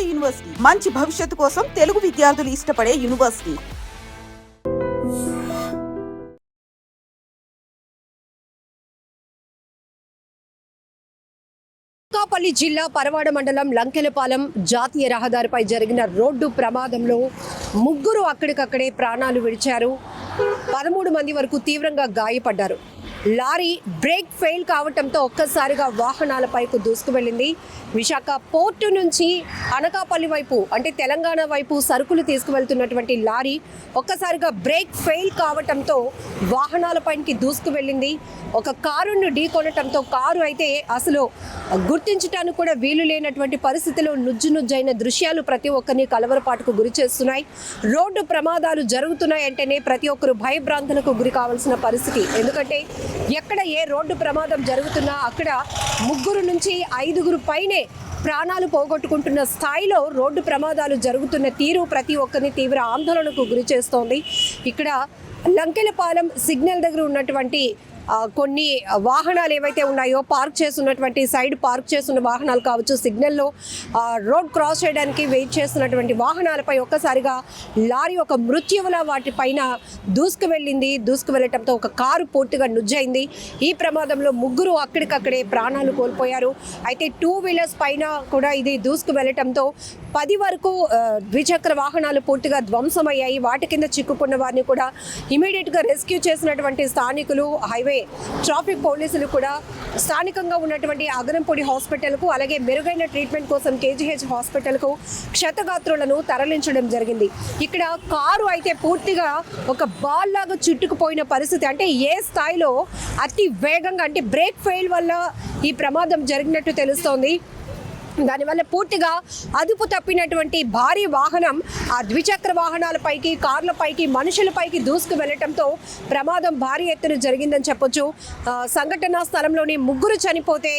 నాడు యూనివర్సిటీ. మంచి భవిష్యత్తు కోసం తెలుగు విద్యార్థులు ఇష్టపడే యూనివర్సిటీ. అనకాపల్లి జిల్లా పరవాడ మండలం లంకెలపాలెం జాతీయ రహదారిపై జరిగిన రోడ్డు ప్రమాదంలో ముగ్గురు అక్కడికక్కడే ప్రాణాలు విడిచారు. పదమూడు మంది వరకు తీవ్రంగా గాయపడ్డారు. లారీ బ్రేక్ ఫెయిల్ కావటంతో ఒక్కసారిగా వాహనాలపైకు దూసుకువెళ్ళింది. విశాఖ పోర్టు నుంచి అనకాపల్లి వైపు అంటే తెలంగాణ వైపు సరుకులు తీసుకువెళ్తున్నటువంటి లారీ ఒక్కసారిగా బ్రేక్ ఫెయిల్ కావటంతో వాహనాలపైకి దూసుకువెళ్ళింది. ఒక కారును ఢీకొనటంతో కారు అయితే అసలు గుర్తించడానికి కూడా వీలు లేనటువంటి పరిస్థితిలో నుజ్జు నుజ్జైన దృశ్యాలు ప్రతి ఒక్కరిని కలవరపాటుకు గురి చేస్తున్నాయి. రోడ్డు ప్రమాదాలు జరుగుతున్నాయంటేనే ప్రతి ఒక్కరు భయభ్రాంతులకు గురి కావాల్సిన పరిస్థితి. ఎందుకంటే ఎక్కడ ఏ రోడ్డు ప్రమాదం జరుగుతున్నా అక్కడ ముగ్గురు నుంచి ఐదుగురు పైనే ప్రాణాలు పోగొట్టుకుంటున్న స్థాయిలో రోడ్డు ప్రమాదాలు జరుగుతున్న తీరు ప్రతి ఒక్కరిని తీవ్ర ఆందోళనకు గురి చేస్తోంది ఇక్కడ లంకెలపాలెం సిగ్నల్ దగ్గర ఉన్నటువంటి కొన్ని వాహనాలు ఏవైతే ఉన్నాయో పార్క్ చేస్తున్నటువంటి సైడ్ పార్క్ చేస్తున్న వాహనాలు కావచ్చు సిగ్నల్లో రోడ్ క్రాస్ చేయడానికి వెయిట్ చేస్తున్నటువంటి వాహనాలపై ఒక్కసారిగా లారీ ఒక మృత్యువుల వాటిపైన దూసుకు వెళ్ళింది దూసుకు వెళ్ళటంతో ఒక కారు పూర్తిగా నుజ్జైంది ఈ ప్రమాదంలో ముగ్గురు అక్కడికక్కడే ప్రాణాలు కోల్పోయారు. అయితే టూ వీలర్స్ పైన కూడా ఇది దూసుకు వెళ్ళటంతో పది వరకు ద్విచక్ర వాహనాలు పూర్తిగా ధ్వంసమయ్యాయి. వాటి కింద చిక్కుకున్న వారిని కూడా ఇమీడియట్గా రెస్క్యూ చేసినటువంటి స్థానికులు హైవే ట్రాఫిక్ పోలీసులు కూడా స్థానికంగా ఉన్నటువంటి అగరంపొడి హాస్పిటల్కు అలాగే మెరుగైన ట్రీట్మెంట్ కోసం కేజీహెచ్ హాస్పిటల్కు క్షతగాత్రులను తరలించడం జరిగింది. ఇక్కడ కారు అయితే పూర్తిగా ఒక బాల్ లాగా చుట్టుకుపోయిన పరిస్థితి. అంటే ఏ స్థాయిలో అతి వేగంగా అంటే బ్రేక్ ఫెయిల్ వల్ల ఈ ప్రమాదం జరిగినట్టు తెలుస్తోంది. దానివల్ల పూర్తిగా అదుపు తప్పినటువంటి భారీ వాహనం ఆ ద్విచక్ర వాహనాలపైకి కార్లపైకి మనుషులపైకి దూసుకు వెళ్ళటంతో ప్రమాదం భారీ ఎత్తున జరిగిందని చెప్పొచ్చు. సంఘటనా స్థలంలోని ముగ్గురు చనిపోతే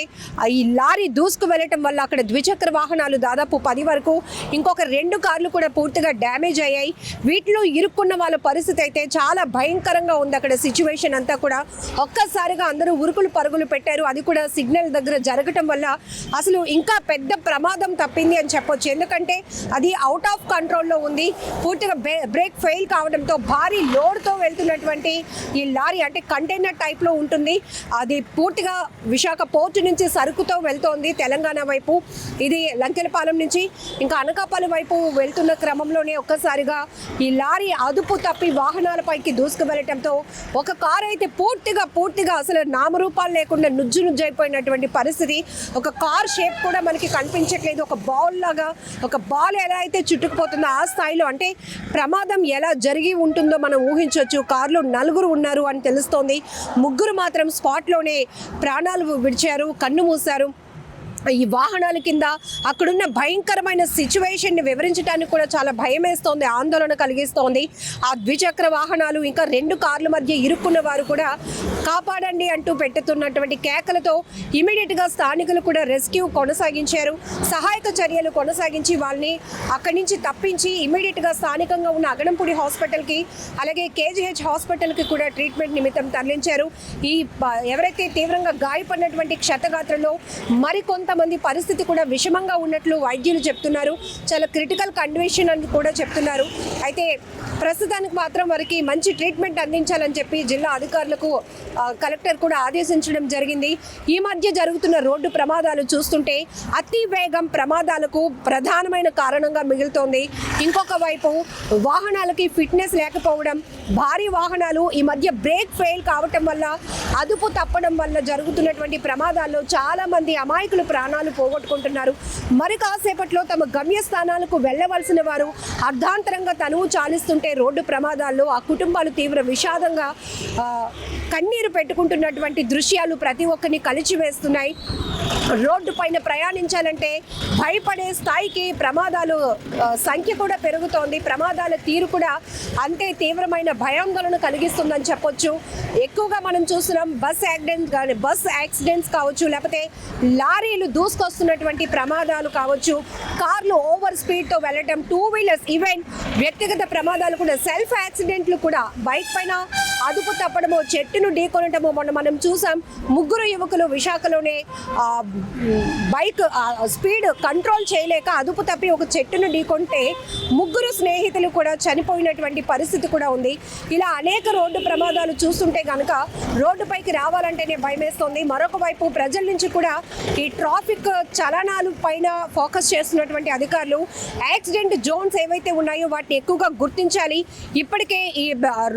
ఈ లారీ దూసుకు వెళ్ళటం వల్ల అక్కడ ద్విచక్ర వాహనాలు దాదాపు పది వరకు ఇంకొక రెండు కార్లు కూడా పూర్తిగా డ్యామేజ్ అయ్యాయి. వీటిలో ఇరుక్కున్న వాళ్ళ పరిస్థితి అయితే చాలా భయంకరంగా ఉంది. అక్కడ సిచ్యువేషన్ అంతా కూడా ఒక్కసారిగా అందరూ ఉరుకులు పరుగులు పెట్టారు. అది కూడా సిగ్నల్ దగ్గర జరగటం వల్ల అసలు ఇంకా పెద్ద ప్రమాదం తప్పింది అని చెప్పొచ్చు. ఎందుకంటే అది అవుట్ ఆఫ్ కంట్రోల్లో ఉంది. పూర్తిగా బ్రేక్ ఫెయిల్ కావడంతో భారీ లోడ్తో వెళ్తున్నటువంటి ఈ లారీ అంటే కంటైనర్ టైప్లో ఉంటుంది. అది పూర్తిగా విశాఖ పోర్టు నుంచి సరుకుతో వెళ్తోంది తెలంగాణ వైపు. ఇది లంకెలపాలెం నుంచి ఇంకా అనకాపల్లి వైపు వెళ్తున్న క్రమంలోనే ఒక్కసారిగా ఈ లారీ అదుపు తప్పి వాహనాలపైకి దూసుకు వెళ్ళటంతో ఒక కారు అయితే పూర్తిగా పూర్తిగా అసలు నామరూపాలు లేకుండా నుజ్జు నుజ్జు అయిపోయినటువంటి పరిస్థితి. ఒక కార్ షేప్ కూడా మనకి కనిపించట్లేదు. ఒక బాల్ లాగా ఒక బాల్ ఎలా అయితే చుట్టుకుపోతుందో ఆ స్థాయిలో అంటే ప్రమాదం ఎలా జరిగి ఉంటుందో మనం ఊహించవచ్చు. కారులో నలుగురు ఉన్నారు అని తెలుస్తోంది. ముగ్గురు మాత్రం స్పాట్లోనే ప్రాణాలు విడిచారు కన్ను మూశారు. ఈ వాహనాల కింద అక్కడున్న భయంకరమైన సిచ్యువేషన్ని వివరించడానికి కూడా చాలా భయం వేస్తోంది ఆందోళన కలిగిస్తోంది. ఆ ద్విచక్ర వాహనాలు ఇంకా రెండు కార్ల మధ్య ఇరుక్కున్న వారు కూడా కాపాడండి అంటూ పెట్టుతున్నటువంటి కేకలతో ఇమీడియట్గా స్థానికులు కూడా రెస్క్యూ కొనసాగించారు. సహాయక చర్యలు కొనసాగించి వాళ్ళని అక్కడి నుంచి తప్పించి ఇమీడియట్గా స్థానికంగా ఉన్న అగడంపూడి హాస్పిటల్కి అలాగే కేజీహెచ్ హాస్పిటల్కి కూడా ట్రీట్మెంట్ నిమిత్తం తరలించారు. ఈ ఎవరైతే తీవ్రంగా గాయపడినటువంటి క్షతగాత్రలో మరికొంత కొంతమంది పరిస్థితి కూడా విషమంగా ఉన్నట్లు వైద్యులు చెప్తున్నారు. చాలా క్రిటికల్ కండిషన్ అని కూడా చెప్తున్నారు. అయితే ప్రస్తుతానికి మాత్రం వారికి మంచి ట్రీట్మెంట్ అందించాలని చెప్పి జిల్లా అధికారులకు కలెక్టర్ కూడా ఆదేశించడం జరిగింది. ఈ మధ్య జరుగుతున్న రోడ్డు ప్రమాదాలు చూస్తుంటే అతి వేగం ప్రమాదాలకు ప్రధానమైన కారణంగా మిగులుతోంది. ఇంకొక వైపు వాహనాలకి ఫిట్నెస్ లేకపోవడం భారీ వాహనాలు ఈ మధ్య బ్రేక్ ఫెయిల్ కావటం వల్ల అదుపు తప్పడం వల్ల జరుగుతున్నటువంటి ప్రమాదాల్లో చాలా మంది అమాయకులు ప్రాణాలు పోగొట్టుకుంటున్నారు. మరి కాసేపట్లో తమ గమ్యస్థానాలకు వెళ్ళవలసిన వారు అర్ధాంతరంగా తనువు చాలిస్తుంటే రోడ్డు ప్రమాదాల్లో ఆ కుటుంబాలు తీవ్ర విషాదంగా కన్నీరు పెట్టుకుంటున్నటువంటి దృశ్యాలు ప్రతి ఒక్కరిని కలిచివేస్తున్నాయి. రోడ్డు పైన ప్రయాణించాలంటే భయపడే స్థాయికి ప్రమాదాలు సంఖ్య కూడా పెరుగుతోంది. ప్రమాదాల తీరు కూడా అంతే తీవ్రమైన భయాందోళన కలిగిస్తుందని చెప్పొచ్చు. ఎక్కువగా మనం చూస్తున్నాం బస్ యాక్సిడెంట్ కానీ బస్ యాక్సిడెంట్స్ కావచ్చు లేకపోతే లారీలు దూసుకొస్తున్నటువంటి ప్రమాదాలు కావచ్చు. కార్లు ఓవర్ స్పీడ్తో వెళ్ళటం టూ వీలర్స్ ఈవెన్ వ్యక్తిగత ప్రమాదాలు కూడా సెల్ఫ్ యాక్సిడెంట్లు కూడా బైక్ పైన అదుపు తప్పడము చెట్టును ఢీకొనటము మొన్న మనం చూసాం. ముగ్గురు యువకులు విశాఖలోనే ఆ, బైక్ స్పీడ్ కంట్రోల్ చేయలేక అదుపు తప్పి ఒక చెట్టును ఢీకొంటే ముగ్గురు స్నేహితులు కూడా చనిపోయినటువంటి పరిస్థితి కూడా ఉంది. ఇలా అనేక రోడ్డు ప్రమాదాలు చూస్తుంటే కనుక రోడ్డుపైకి రావాలంటేనే భయమేస్తోంది. మరొక వైపు ప్రజల నుంచి కూడా ఈ ట్రాఫిక్ చలనాలు పైన ఫోకస్ చేస్తున్నటువంటి అధికారులు యాక్సిడెంట్ జోన్స్ ఏవైతే ఉన్నాయో వాటిని ఎక్కువగా గుర్తించాలి. ఇప్పటికే ఈ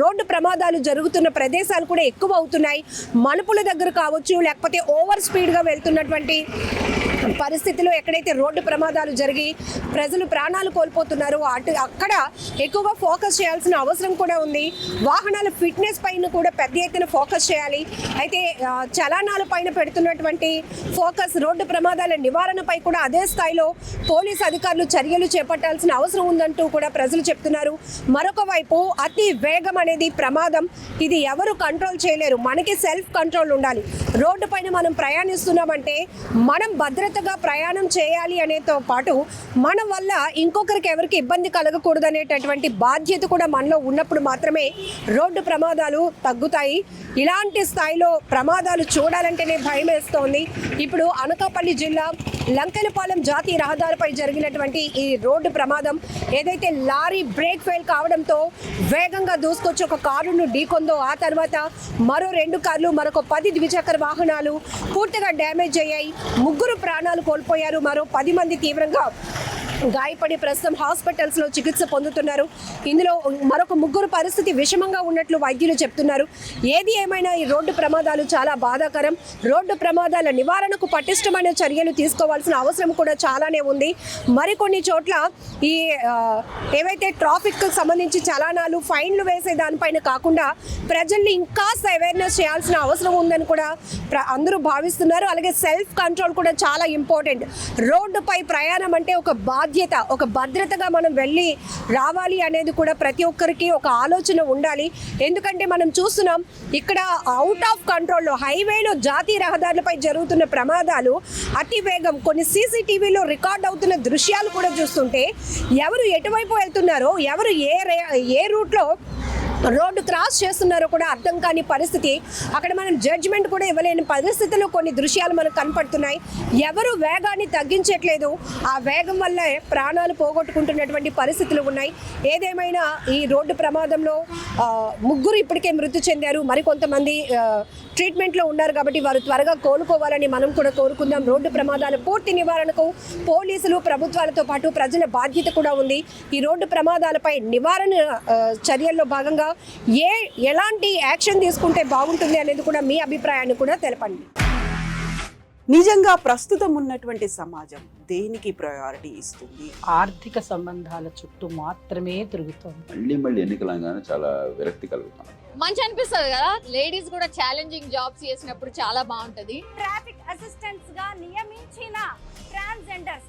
రోడ్డు ప్రమాదాలు జరుగుతున్న ప్రదేశాలు కూడా ఎక్కువ అవుతున్నాయి. మలుపుల దగ్గర కావచ్చు లేకపోతే ఓవర్ స్పీడ్గా వెళ్తున్నటువంటి పరిస్థితిలో ఎక్కడైతే రోడ్డు ప్రమాదాలు జరిగి ప్రజలు ప్రాణాలు కోల్పోతున్నారో అటు అక్కడ ఎక్కువగా ఫోకస్ చేయాల్సిన అవసరం కూడా ఉంది. వాహనాల ఫిట్నెస్ పైన కూడా పెద్ద ఎత్తున ఫోకస్ చేయాలి. అయితే చలానాల పైన పెడుతున్నటువంటి ఫోకస్ రోడ్డు ప్రమాదాల నివారణపై కూడా అదే స్థాయిలో పోలీస్ అధికారులు చర్యలు చేపట్టాల్సిన అవసరం ఉందంటూ కూడా ప్రజలు చెప్తున్నారు. మరొక వైపు అతి వేగం అనేది ప్రమాదం. ఇది ఎవరు కంట్రోల్ చేయలేరు. మనకి సెల్ఫ్ కంట్రోల్ ఉండాలి. రోడ్డు పైన మనం ప్రయాణిస్తున్నామంటే మనం భద్రత జాగ్రత్తగా ప్రయాణం చేయాలి అనేతో పాటు మన వల్ల ఇంకొకరికి ఎవరికి ఇబ్బంది కలగకూడదు అనేటటువంటి బాధ్యత కూడా మనలో ఉన్నప్పుడు మాత్రమే రోడ్డు ప్రమాదాలు తగ్గుతాయి. ఇలాంటి స్థాయిలో ప్రమాదాలు చూడాలంటేనే భయం వేస్తోంది ఇప్పుడు అనకాపల్లి జిల్లా లంకెలపాలెం జాతీయ రహదారిపై జరిగినటువంటి ఈ రోడ్డు ప్రమాదం ఏదైతే లారీ బ్రేక్ ఫెయిల్ కావడంతో వేగంగా దూసుకొచ్చి ఒక కారును ఢీకొందో ఆ తర్వాత మరో రెండు కార్లు మరొక పది ద్విచక్ర వాహనాలు పూర్తిగా డ్యామేజ్ అయ్యాయి. ముగ్గురు ప్రాణాలు కోల్పోయారు. మరో పది మంది తీవ్రంగా గాయపడి ప్రస్తుతం హాస్పిటల్స్లో చికిత్స పొందుతున్నారు. ఇందులో మరొక ముగ్గురు పరిస్థితి విషమంగా ఉన్నట్లు వైద్యులు చెప్తున్నారు. ఏది ఏమైనా ఈ రోడ్డు ప్రమాదాలు చాలా బాధాకరం. రోడ్డు ప్రమాదాల నివారణకు పటిష్టమైన చర్యలు తీసుకోవాల్సిన అవసరం కూడా చాలానే ఉంది. మరికొన్ని చోట్ల ఈ ఏవైతే ట్రాఫిక్ సంబంధించి చలానాలు ఫైన్లు వేసే దానిపైన కాకుండా ప్రజల్ని ఇంకాస్త అవేర్నెస్ చేయాల్సిన అవసరం ఉందని కూడా ప్ర- అందరూ భావిస్తున్నారు. అలాగే సెల్ఫ్ కంట్రోల్ కూడా చాలా ఇంపార్టెంట్. రోడ్డుపై ప్రయాణం అంటే ఒక బాధ్యత ఒక భద్రతగా మనం వెళ్ళి రావాలి అనేది కూడా ప్రతి ఒక్కరికి ఒక ఆలోచన ఉండాలి. ఎందుకంటే మనం చూస్తున్నాం ఇక్కడ అవుట్ ఆఫ్ కంట్రోల్లో హైవేలో జాతీయ రహదారులపై జరుగుతున్న ప్రమాదాలు అతి వేగం. కొన్ని సీసీటీవీలో రికార్డ్ అవుతున్న దృశ్యాలు కూడా చూస్తుంటే ఎవరు ఎటువైపు వెళ్తున్నారో ఎవరు ఏ రే- ఏ రూట్లో రోడ్డు క్రాస్ చేస్తున్నారో కూడా అర్థం కాని పరిస్థితి. అక్కడ మనం జడ్జిమెంట్ కూడా ఇవ్వలేని పరిస్థితుల్లో కొన్ని దృశ్యాలు మనకు కనపడుతున్నాయి. ఎవరు వేగాన్ని తగ్గించట్లేదు. ఆ వేగం వల్ల ప్రాణాలు పోగొట్టుకుంటున్నటువంటి పరిస్థితులు ఉన్నాయి. ఏదేమైనా ఈ రోడ్డు ప్రమాదంలో ముగ్గురు ఇప్పటికే మృతి చెందారు. మరికొంతమంది ట్రీట్మెంట్లో ఉన్నారు కాబట్టి వారు త్వరగా కోలుకోవాలని మనం కూడా కోరుకుందాం. రోడ్డు ప్రమాదాల పూర్తి నివారణకు పోలీసులు ప్రభుత్వాలతో పాటు ప్రజల బాధ్యత కూడా ఉంది. ఈ రోడ్డు ప్రమాదాలపై నివారణ చర్యల్లో భాగంగా ఏ ఎలాంటి యాక్షన్ తీసుకుంటే బాగుంటుంది అనేది కూడా మీ అభిప్రాయాన్ని కూడా తెలపండి. నిజంగా ప్రస్తుతం ఉన్నటువంటి సమాజం దేనికి ప్రయారిటీ ఇస్తుంది? ఆర్థిక సంబంధాల చుట్టూ మాత్రమే తిరుగుతోంది. మళ్ళీ మళ్ళీ ఎన్నికలంగానే చాలా విరక్తి కలుగుతాం మంచి అనిపిస్తుంది కదా? లేడీస్ కూడా ఛాలెంజింగ్ జాబ్స్ చేసినప్పుడు చాలా బాగుంటది. ట్రాఫిక్ అసిస్టెంట్స్గా నియమించిన ట్రాన్స్జెండర్స్